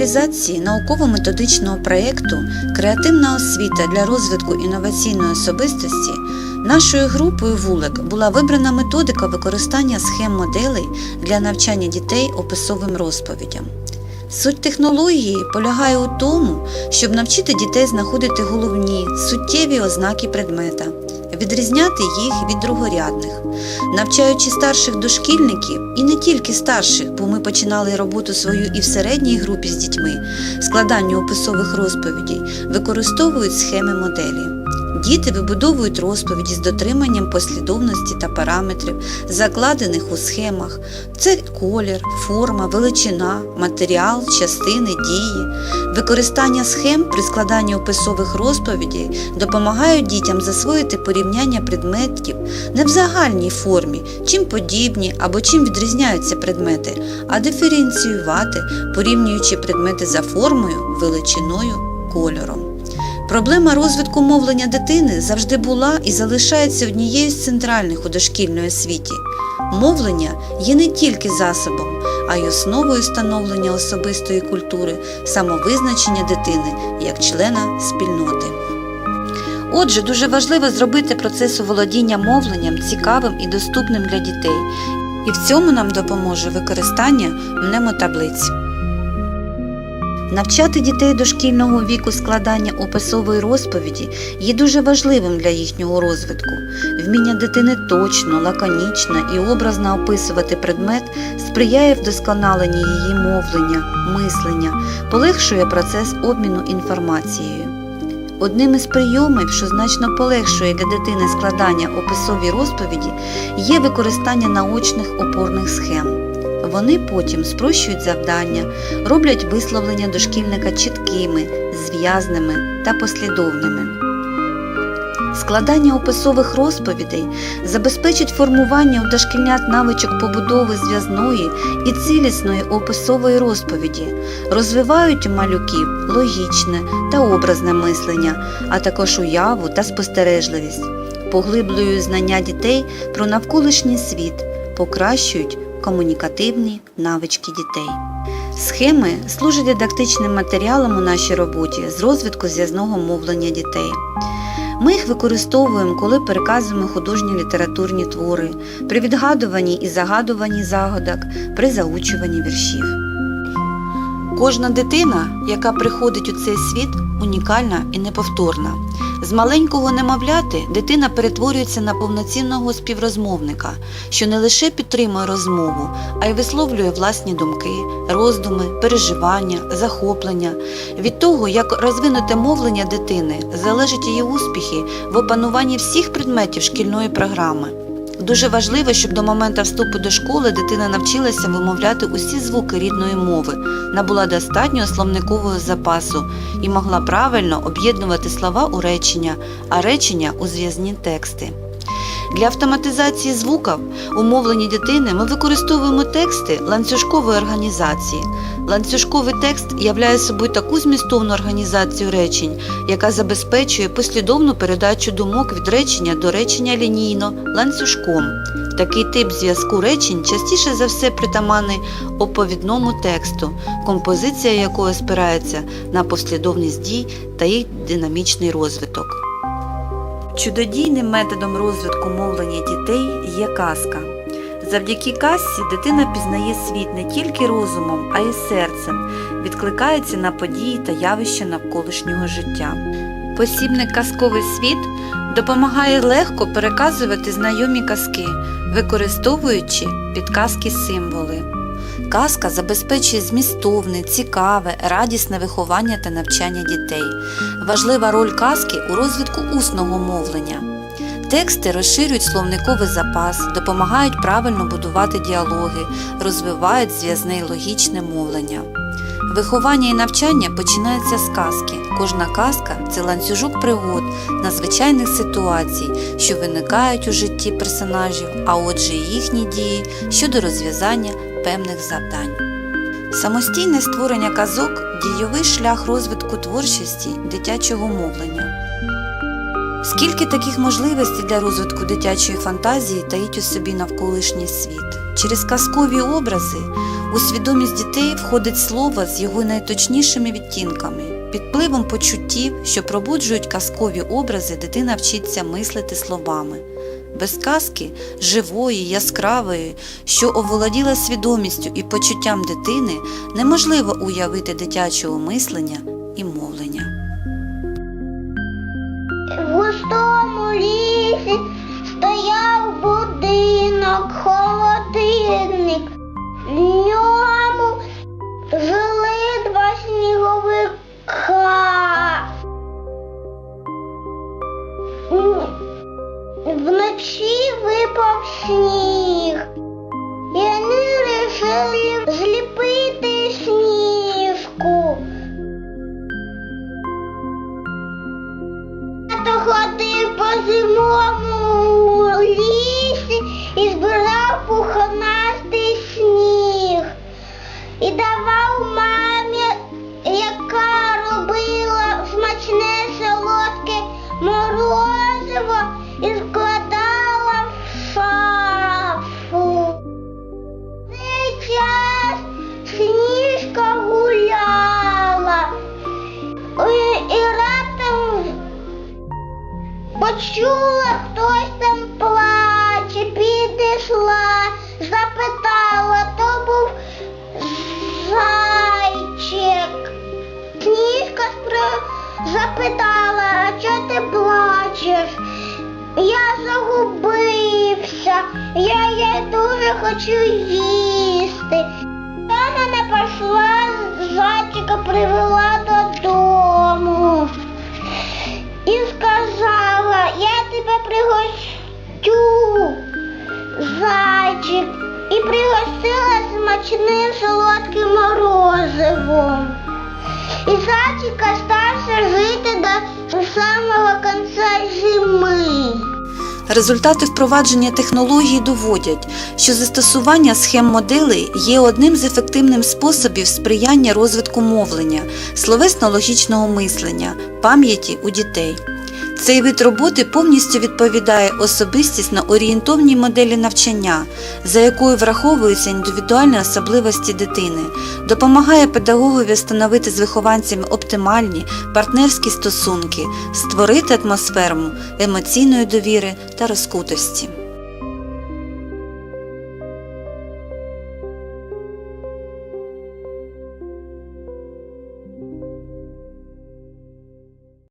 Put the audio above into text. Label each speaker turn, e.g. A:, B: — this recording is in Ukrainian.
A: реалізації науково-методичного проєкту Креативна освіта для розвитку інноваційної особистості нашою групою вулик була вибрана методика використання схем моделей для навчання дітей описовим розповідям. Суть технології полягає у тому, щоб навчити дітей знаходити головні суттєві ознаки предмета, відрізняти їх від другорядних. Навчаючи старших дошкільників і не тільки старших, бо ми починали роботу свою і в середній групі з дітьми, складанню описових розповідей, використовують схеми моделі. Діти вибудовують розповіді з дотриманням послідовності та параметрів, закладених у схемах. Це колір, форма, величина, матеріал, частини, дії. Використання схем при складанні описових розповідей допомагають дітям засвоїти порівняння предметів не в загальній формі, чим подібні або чим відрізняються предмети, а диференціювати, порівнюючи предмети за формою, величиною, кольором. Проблема розвитку мовлення дитини завжди була і залишається однією з центральних у дошкільної освіті. Мовлення є не тільки засобом, а й основою становлення особистої культури, самовизначення дитини як члена спільноти. Отже, дуже важливо зробити процес володіння мовленням цікавим і доступним для дітей, і в цьому нам допоможе використання мнемотаблиць. Навчати дітей дошкільного віку складання описової розповіді є дуже важливим для їхнього розвитку. Вміння дитини точно, лаконічно і образно описувати предмет сприяє вдосконаленню її мовлення, мислення, полегшує процес обміну інформацією. Одним із прийомів, що значно полегшує для дитини складання описові розповіді, є використання наочних опорних схем. Вони потім спрощують завдання, роблять висловлення дошкільника чіткими, зв'язними та послідовними. Складання описових розповідей забезпечить формування у дошкільнят навичок побудови зв'язної і цілісної описової розповіді, розвивають у малюків логічне та образне мислення, а також уяву та спостережливість, поглиблюють знання дітей про навколишній світ, покращують комунікативні навички дітей. Схеми служать дидактичним матеріалом у нашій роботі з розвитку зв'язного мовлення дітей. Ми їх використовуємо, коли переказуємо художні літературні твори, при відгадуванні і загадуванні загадок, при заучуванні віршів. Кожна дитина, яка приходить у цей світ, унікальна і неповторна. З маленького немовляти дитина перетворюється на повноцінного співрозмовника, що не лише підтримує розмову, а й висловлює власні думки, роздуми, переживання, захоплення. Від того, як розвинуте мовлення дитини, залежать її успіхи в опануванні всіх предметів шкільної програми. Дуже важливо, щоб до моменту вступу до школи дитина навчилася вимовляти усі звуки рідної мови, набула достатнього словникового запасу і могла правильно об'єднувати слова у речення, а речення у зв'язні тексти. Для автоматизації звуків у мовленні дитини ми використовуємо тексти ланцюжкової організації. Ланцюжковий текст являє собою таку змістовну організацію речень, яка забезпечує послідовну передачу думок від речення до речення лінійно, ланцюжком. Такий тип зв'язку речень частіше за все притаманний оповідному тексту, композиція якого спирається на послідовність дій та їх динамічний розвиток. Чудодійним методом розвитку мовлення дітей є казка. Завдяки казці дитина пізнає світ не тільки розумом, а й серцем, відкликається на події та явища навколишнього життя. Посібник Казковий світ допомагає легко переказувати знайомі казки, використовуючи підказки символи. Казка забезпечує змістовне, цікаве, радісне виховання та навчання дітей. Важлива роль казки у розвитку усного мовлення. Тексти розширюють словниковий запас, допомагають правильно будувати діалоги, розвивають зв'язне й логічне мовлення. Виховання і навчання починається з казки. Кожна казка це ланцюжок пригод, надзвичайних ситуацій, що виникають у житті персонажів, а отже, і їхні дії щодо розв'язання певних завдань. Самостійне створення казок дійовий шлях розвитку творчості дитячого мовлення. Скільки таких можливостей для розвитку дитячої фантазії таїть у собі навколишній світ? Через казкові образи у свідомість дітей входить слово з його найточнішими відтінками. Під впливом почуттів, що пробуджують казкові образи, дитина вчиться мислити словами. Без казки живої, яскравої, що оволоділа свідомістю і почуттям дитини, неможливо уявити дитячого мислення і мовлення.
B: В густому лісі стояв будинок, холодильник. Вночі випав сніг. І вони вирішили зліпити сніжку. Тато ходив по зимовому лісі і збирав пуханастий Почула, хтось там плаче, підійшла, запитала, то був зайчик. Сніжка спро... запитала, а чого ти плачеш? Я загубився, я, я дуже хочу їсти. Вона не пішла, зайчика привела додому пригощу, зайчик, і пригостила смачним солодким морозивом. І зайчика стався жити до самого кінця зими.
A: Результати впровадження технологій доводять, що застосування схем моделей є одним з ефективних способів сприяння розвитку мовлення, словесно-логічного мислення, пам'яті у дітей. Цей вид роботи повністю відповідає особистісно орієнтовній моделі навчання, за якою враховуються індивідуальні особливості дитини, допомагає педагогові встановити з вихованцями оптимальні партнерські стосунки, створити атмосферу емоційної довіри та розкутості.